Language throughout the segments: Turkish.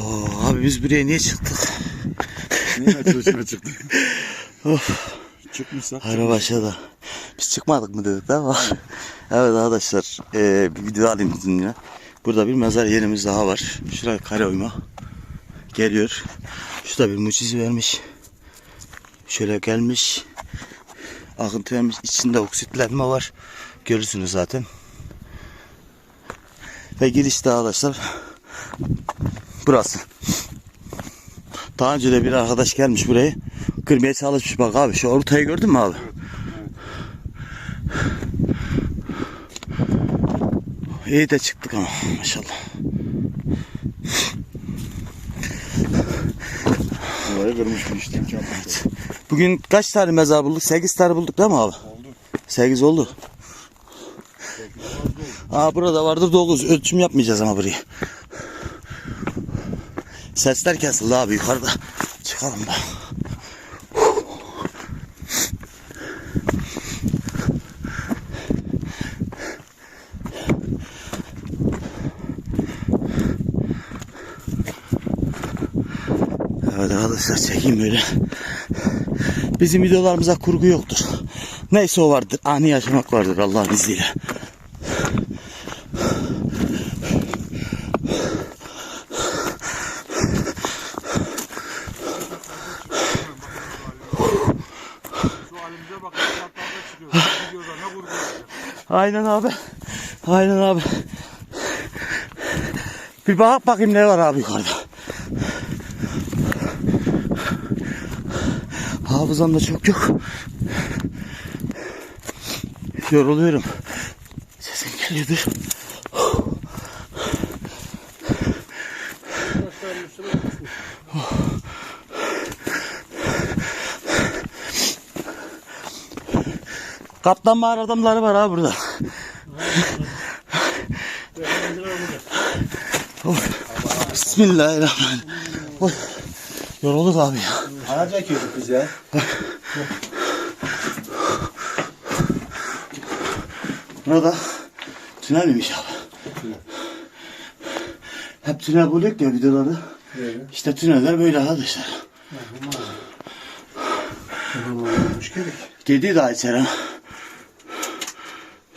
Oo, abi biz buraya niye çıktık? Niye metrosuna çıktın? Of. Çıkmışsak. Hayra başladı. Biz çıkmadık mı dedik ama. evet arkadaşlar eee, bir video alayım sizinle. Burada bir mezar yerimiz daha var. Şuraya kare oyma. Geliyor. Şurada bir mucize vermiş. Şöyle gelmiş. Akıntı vermiş. İçinde oksitlenme var. Görürsünüz zaten. Ve girişte arkadaşlar burası. Daha önce de bir arkadaş gelmiş burayı. Kırmaya çalışmış bak abi. Şu ortayı gördün mü abi? İyi de çıktık ama maşallah. Oraya kırmış bir işlem çarpmış. Bugün kaç tane mezar bulduk? 8 tane bulduk değil mi abi? Oldu. 8 oldu. Aa burada vardır 9. Ölçüm yapmayacağız ama burayı. Sesler kesildi abi yukarıda. Çıkalım da. Evet arkadaşlar çekeyim böyle. Bizim videolarımıza kurgu yoktur. Neyse o vardır. Ani yaşamak vardır Allah'ın izniyle. Halimize bak. Kartlarda çıkıyor. Videoda ne. Aynen abi. Aynen abi. Bir bak bakayım ne var abi yukarıda. Hafızam da çok yok. Yoruluyorum. Sesim geliyordur. Kaptan mağara adamları var abi burada. Bismillahirrahmanirrahim. Oy. Yorulduk abi ya. Ağaç ekiyorduk biz ya. Burada tünel miymiş abi? Hep tünel bulduk ya videolarda. İşte tüneller böyle arkadaşlar. Geldik. Girdi daha içeri. ha.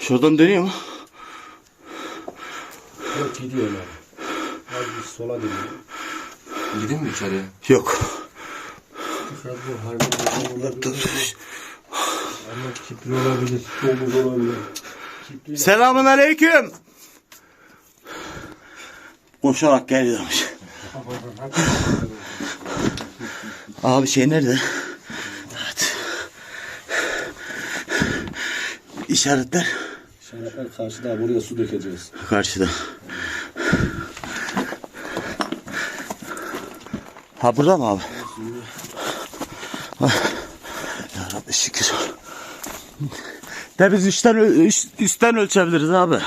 Şuradan dönüyor mu? Yok gidiyorlar. Az bir sola dönüyor. Gidin mi içeriye? Yok. Biraz bu harbiden olabilir. Ama kipli olabilir. Domuz olabilir. Selamun aleyküm. Koşarak geliyormuş. Abi şey nerede? Evet. İşaretler İşaretler karşıda buraya su dökeceğiz. karşıda. Ha burada mı abi? Ah. Ya Rabbi şükür. De biz üstten, üst- üstten ölçebiliriz abi.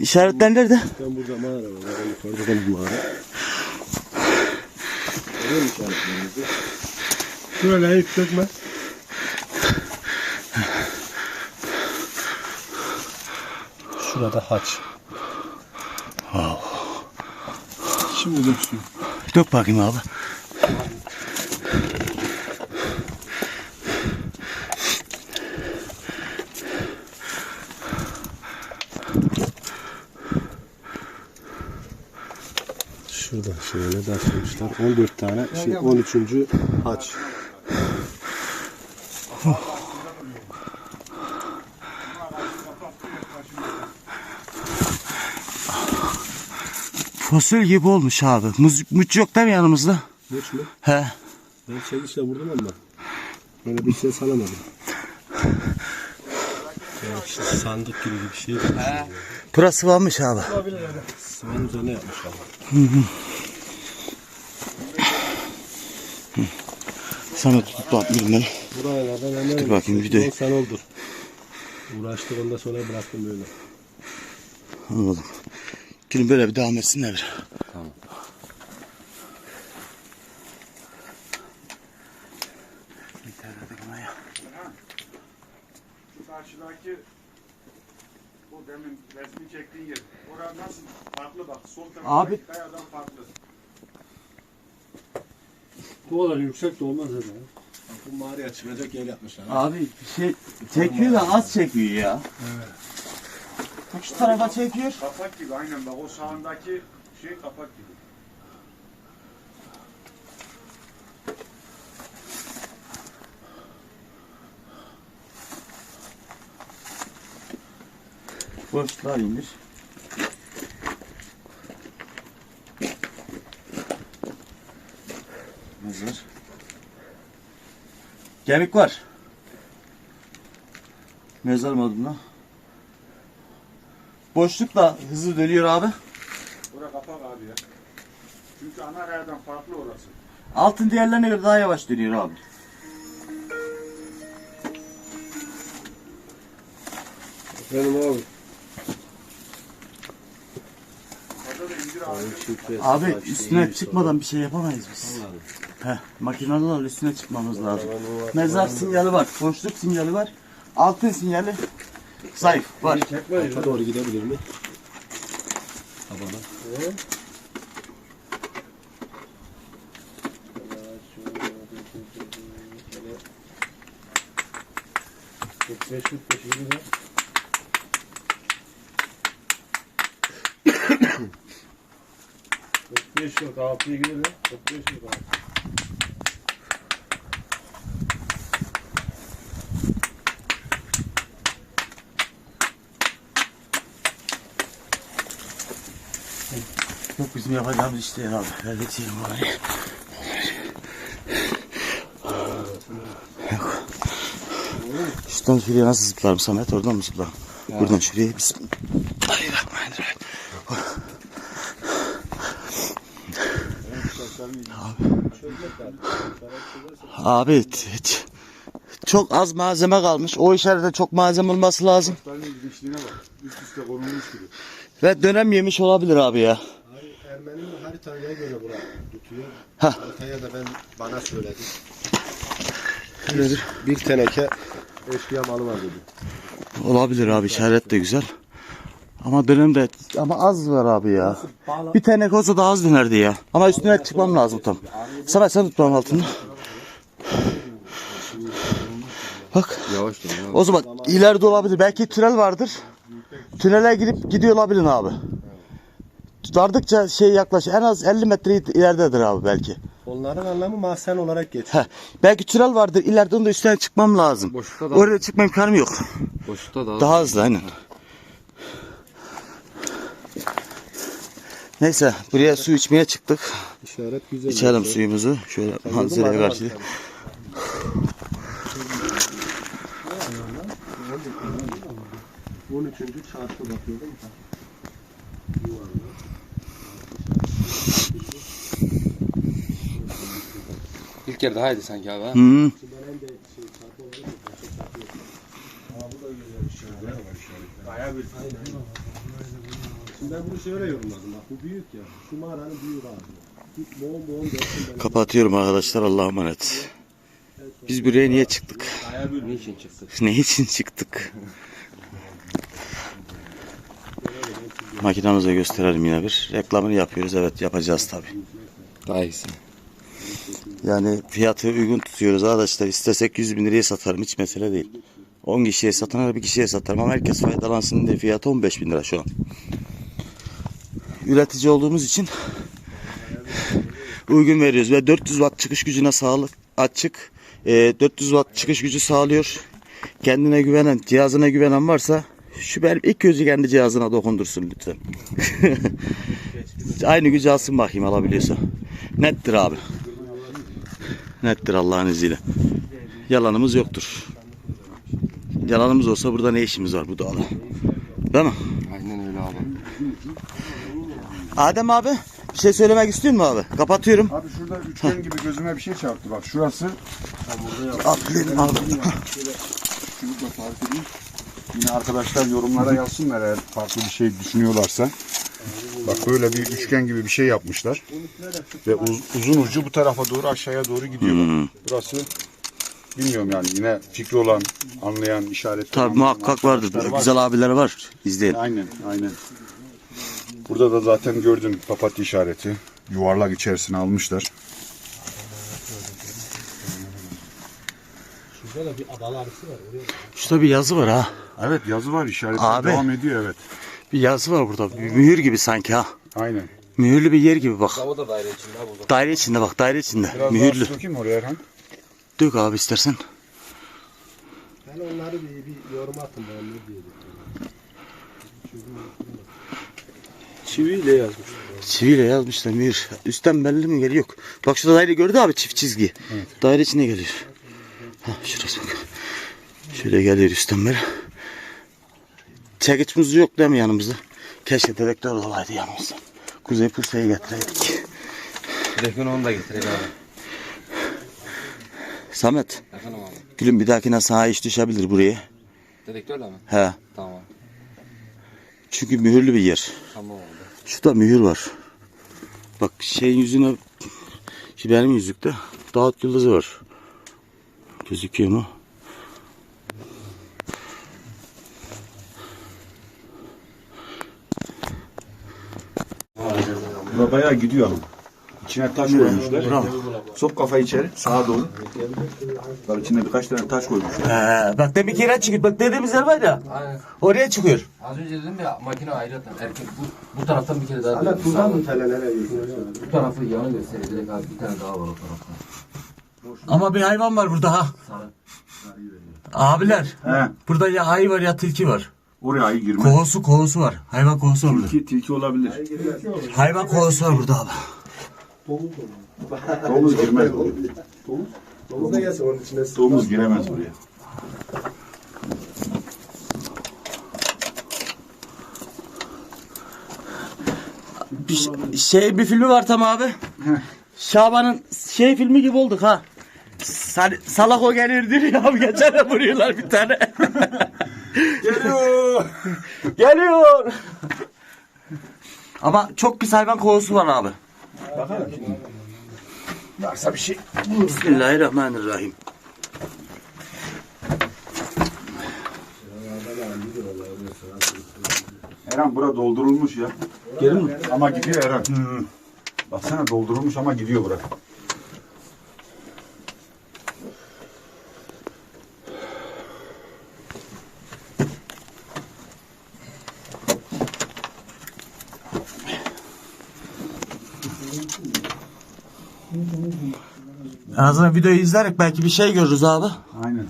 İşaretler nerede? Ben burada mağara var. Bakın yukarıda da mağara. Görüyor musun işaretlerimizi? Şöyle hiç dökme. Şurada haç. Şimdi döksün. Dök bakayım abi. Şurada şöyle derslemişler. 14 tane. Şey, 13. haç. Fosil gibi olmuş abi. Muz, muç yok değil mi yanımızda? Geç mi? He. Ben çekişle vurdum ama. Böyle bir ses alamadım. Ya işte sandık gibi bir şey. Burası varmış abi. Sıvanın üzerine yapmışlar. Sana tutup bakmayayım ben. Buralardan hemen Dur bakayım, videoyu. On sen oldur. Uğraştık ondan sonra bıraktım böyle. Anladım. Gelin böyle bir devam etsinler. Şu karşıdaki bu demin resmi çektiğin yer. Orada nasıl farklı bak. Sol taraftaki Abi- kayadan farklı. Bu kadar yüksek de olmaz herhalde. Bu mağaraya çıkacak yer yapmışlar. Abi bir şey çekiyor da az çekiyor ya. Bak şu tarafa çekiyor. Kapak gibi aynen bak o sağındaki şey kapak gibi. Boşluğa indir. Mezar. Kemik var. Mezar modunda. Boşlukla hızlı dönüyor abi. Bura kapak abi ya. Çünkü ana yerden farklı orası. Altın diğerlerine göre daha yavaş dönüyor abi. Benim abi. Orada da indir abi. Üstüne çıkmadan bir şey yapamayız biz. Heh, makinelerle üstüne çıkmamız lazım. Mezar sinyali var, boşluk sinyali var. Altın sinyali zayıf var. Alta doğru gidebilir mi? Tabana. Beş kırk beş de. Kırk beş yok altıya gidiyor beş yok altı. Bizim yapacağımız işte ya. Halledeceğim orayı. Yok. Şuradan şuraya nasıl zıplarım Samet? Oradan mı zıplarım? Buradan şuraya Bismillahirrahmanirrahim. Abi, abi çok az malzeme kalmış. O işarete çok malzeme olması lazım. Ve dönem yemiş olabilir abi ya. Haritaya göre bura tutuyor. Hah. Haritaya da ben bana söyledi. Öyledir. Bir teneke eşkıya malı var dedi. Olabilir abi işaret de güzel. Ama dönemde ama az var abi ya. Bir tane olsa daha az dönerdi ya. Ama üstüne çıkmam lazım tam. Samet sen tut benim altını. Bak Yavaş dön o zaman ileride olabilir. Belki tünel vardır. Tünele girip gidiyor olabilir abi. Vardıkça şey yaklaş en az 50 metre ileridedir abi belki. Onların anlamı mahzen olarak geçiyor. Heh. Belki tünel vardır. İleride onun da üstüne çıkmam lazım. Boşlukta da, Oraya çıkma imkanım yok. boşlukta da. Daha hızlı aynen. Neyse buraya su içmeye çıktık. İşaret güzel. İçelim suyumuzu. Şöyle manzaraya karşı. 13. çarşı bakıyordum. İlk yerde haydi sanki abi ha. Hı. Şimdi ben bunu şöyle yorumladım. Bak bu büyük ya. Şu mağaranın büyük abi. Bu boğum boğum dersin ben. Kapatıyorum arkadaşlar Allah'a emanet. Biz buraya niye çıktık? Niçin çıktık? Ne için çıktık? Makinamıza gösterelim yine bir. Reklamını yapıyoruz. Evet yapacağız tabi. Daha iyisi. Yani fiyatı uygun tutuyoruz arkadaşlar. İstesek 100 bin liraya satarım. Hiç mesele değil. 10 kişiye satanlar bir kişiye satarım ama herkes faydalansın diye fiyatı 15 bin lira şu an. Üretici olduğumuz için uygun veriyoruz ve 400 watt çıkış gücüne sağlık açık. Ee, 400 watt çıkış gücü sağlıyor. Kendine güvenen, cihazına güvenen varsa şu benim ilk gözü kendi cihazına dokundursun lütfen. Aynı gücü alsın bakayım alabiliyorsa. Nettir abi. Nettir Allah'ın izniyle. Yalanımız yoktur. Yalanımız olsa burada ne işimiz var bu doğada? Değil mi? Aynen öyle abi. Adem abi bir şey söylemek istiyor musun abi? Kapatıyorum. Abi şurada üçgen gibi gözüme bir şey çarptı bak. Şurası Atlayalım abi. Çubukla tarif edeyim. Yine arkadaşlar yorumlara yazsınlar eğer farklı bir şey düşünüyorlarsa. Bak böyle bir üçgen gibi bir şey yapmışlar. Ve uz- uzun ucu bu tarafa doğru aşağıya doğru gidiyor. Hmm. Bak. Burası bilmiyorum yani yine fikri olan, anlayan, işaret Tabii muhakkak vardır. Güzel abiler var. İzleyin. Aynen, aynen. Burada da zaten gördün papatya işareti. Yuvarlak içerisine almışlar. Güzel de bir adalı arısı var. Oraya Şurada bir yazı var ha. Evet yazı var işareti Abi. devam ediyor evet. Bir yazı var burada. Bir mühür gibi sanki ha. Aynen. Mühürlü bir yer gibi bak. O da daire içinde ha burada. Daire içinde bak daire içinde. Biraz Mühürlü. daha dökeyim oraya Erhan. Dök abi istersen. Yani onları bir, bir yorum atın bana ne diyelim. Çiviyle yazmış. Çiviyle yazmışlar mühür. Üstten belli mi geliyor? Yok. Bak şurada daire gördü abi çift çizgi. Daire içine geliyor. Ha şurası bak. Şöyle geliyor üstten beri. Çekiç yok değil mi yanımızda? Keşke dedektör olaydı yanımızda. Kuzey Pursa'yı getireydik. Telefon onu da getirelim abi. Samet. Efendim abi. Gülüm bir dahakine sağa iş düşebilir buraya. Dedektörle mi? He. Tamam. Çünkü mühürlü bir yer. Tamam oldu. Şurada mühür var. Bak şeyin yüzüne şu benim yüzükte dağıt yıldızı var. Gözüküyor mu? Bura bayağı gidiyor ama. İçine taş koymuşlar. Bravo. Sok kafayı içeri sağa doğru. Bak içinde birkaç tane taş koymuşlar. He, bak demek ki yere çıkıyor. Bak dediğimiz yer var ya. Aynen. Oraya çıkıyor. Az önce dedim ya makine ayrı atan. Erkek bu, bu taraftan bir kere daha Hala tuzdan mı tele nereye geçiyor? Bu tarafı yanı gösteriyor. Direkt abi bir tane daha var o tarafta. Ama bir hayvan var burada ha. Sarı. Abiler. He. Burada ya ayı var ya tilki var. Oraya ayı girmez. Kohusu kohusu var. Hayvan kohusu var burada. Tilki, tilki olabilir. Hayvan kohusu var burada abi. Domuz girmez buraya. Domuz da gelse onun içine. Domuz giremez buraya. Bir şey bir filmi var tam abi. Şaban'ın şey filmi gibi olduk ha. Sal salak o gelir diyor ya abi geçen de vuruyorlar bir tane. Geliyor. Geliyor. Ama çok pis hayvan kovusu var abi. Varsa bir şey. Bismillahirrahmanirrahim. Eren bura doldurulmuş ya. Gelin mi? Ama gidiyor Eren. Baksana doldurulmuş ama gidiyor bura. En azından videoyu izlerek belki bir şey görürüz abi. Aynen.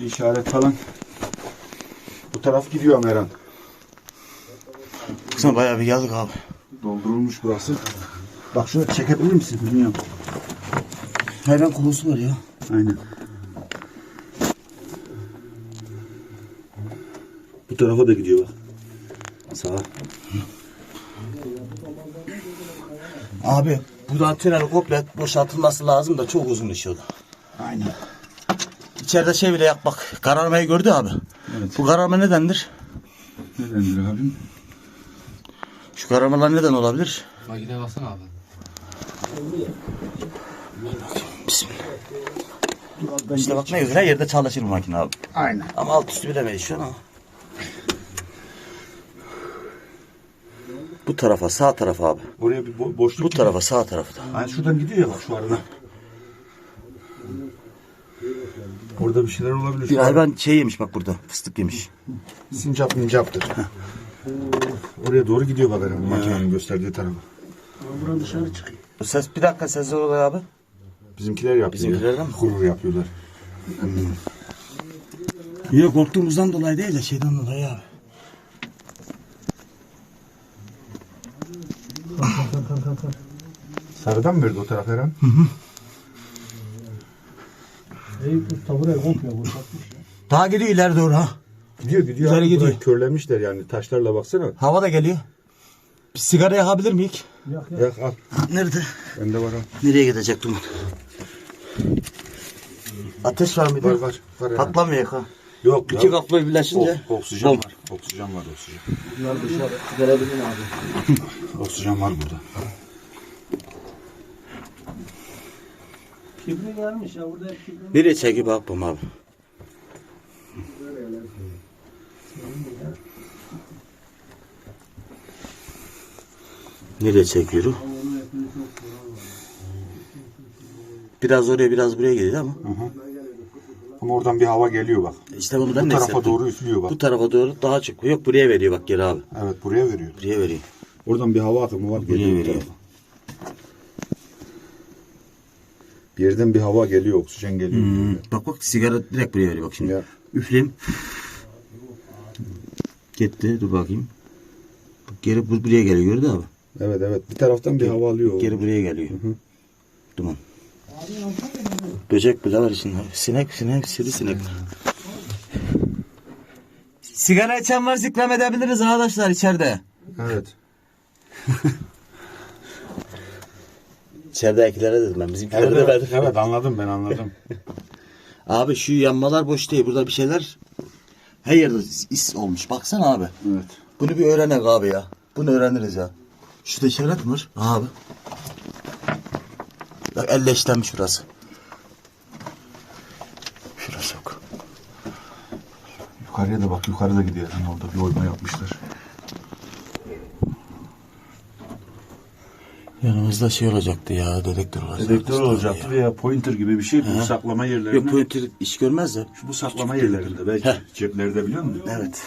Bir işaret falan. Bu taraf gidiyor ama Eren. Baksana bayağı bir yazık abi. Doldurulmuş burası. Bak şunu çekebilir misin? Bilmiyorum. Hayvan kovusu var ya. Aynen. Bu tarafa da gidiyor bak. Sağa. Abi buradan tünel komple boşaltılması lazım da çok uzun iş o da. Aynen. İçeride şey bile yap bak. Kararmayı gördü abi. Bu kararma nedendir? Ne denir abim? Şu kararmalar neden olabilir? Makineye baksana abi. Bismillah. İşte bak ne güzel her yerde çalışır bu makine abi. Aynen. Ama alt üstü bilemeyiz şu an ama. Bu tarafa sağ tarafa abi. Oraya bir bo- boşluk Bu tarafa sağ tarafta. Aynen şuradan gidiyor ya bak şu arada. Orada bir şeyler olabilir. Bir hayvan şey yemiş bak burada. Fıstık yemiş. Sincap mincaptır. Oraya doğru gidiyor bak Eren makinenin gösterdiği tarafa. Buradan dışarı çıkıyor. Ses bir dakika ses oluyor abi. Bizimkiler yapıyor. Bizimkilerden mi? Gurur yapıyorlar. Yok korktuğumuzdan dolayı değil de şeyden dolayı abi. Sarıdan mı verdi o taraf Eren? Eyüp Usta buraya komple boşaltmış ya. Daha gidiyor ileri doğru ha. Gidiyor gidiyor. Abi, gidiyor. burayı Körlemişler yani taşlarla baksana. Hava da geliyor. Bir sigara yakabilir miyik? Yak yak. Yak al. Nerede? Bende var ha. Nereye gidecek duman? Ateş var mıydı? Var var. var Eren. Patlamıyor ha. Yok İki ya. kapla birleşince. O- oksijen Bom. var. Oksijen var oksijen. Bunlar dışarı gelebilir abi. Oksijen var burada. Kibri gelmiş ya burada hep kibri. Nereye çekip bakmam abi. Nereye çekiyorum? Biraz oraya biraz buraya geliyor ama. Ama oradan bir hava geliyor bak. İşte bunu ben Bu tarafa hissettim. doğru üflüyor bak. Bu tarafa doğru daha çok. Yok buraya veriyor bak geri abi. Evet buraya veriyor. Buraya veriyor. Oradan bir hava akımı var. Buraya geliyor veriyor. tarafa. Bir yerden bir hava geliyor, oksijen geliyor. Hmm, Bak bak sigara direkt buraya veriyor bak şimdi. Ya. Üfleyeyim. Gitti dur bakayım. Bak geri bu- buraya geliyor gördün abi. Evet evet. Bir taraftan bir hava alıyor. Geri buraya geliyor. Duman. Böcek bile var içinde. Sinek sinek sivrisinek. Sigara içen var ikram edebiliriz arkadaşlar içeride. Evet. İçeridekilere dedim ben bizimkilere Evet, de verdim. evet anladım ben anladım. Abi şu yanmalar boş değil. Burada bir şeyler her yerde is olmuş. Baksana abi. Evet. Bunu bir öğrenek abi ya. Bunu öğreniriz ya. Şurada işaret mi var? Abi. Bak elleşlenmiş burası. Şurası yok. Yukarıya da bak yukarıda gidiyor. Yani orada bir oyma yapmışlar. Yanımızda şey olacaktı ya. Dedektör olacaktı. Dedektör olacaktı veya pointer gibi bir şey bu saklama yerlerinde. Yok pointer iş görmez de. bu saklama yerlerinde belki Heh. ceplerde biliyor musun? Evet.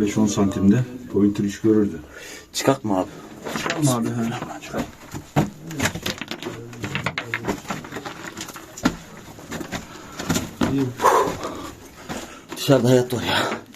5-10 santimde pointer iş görürdü. Çıkak mı abi? Çıkalım abi. He. Dışarıda hayat var ya. Dışarıda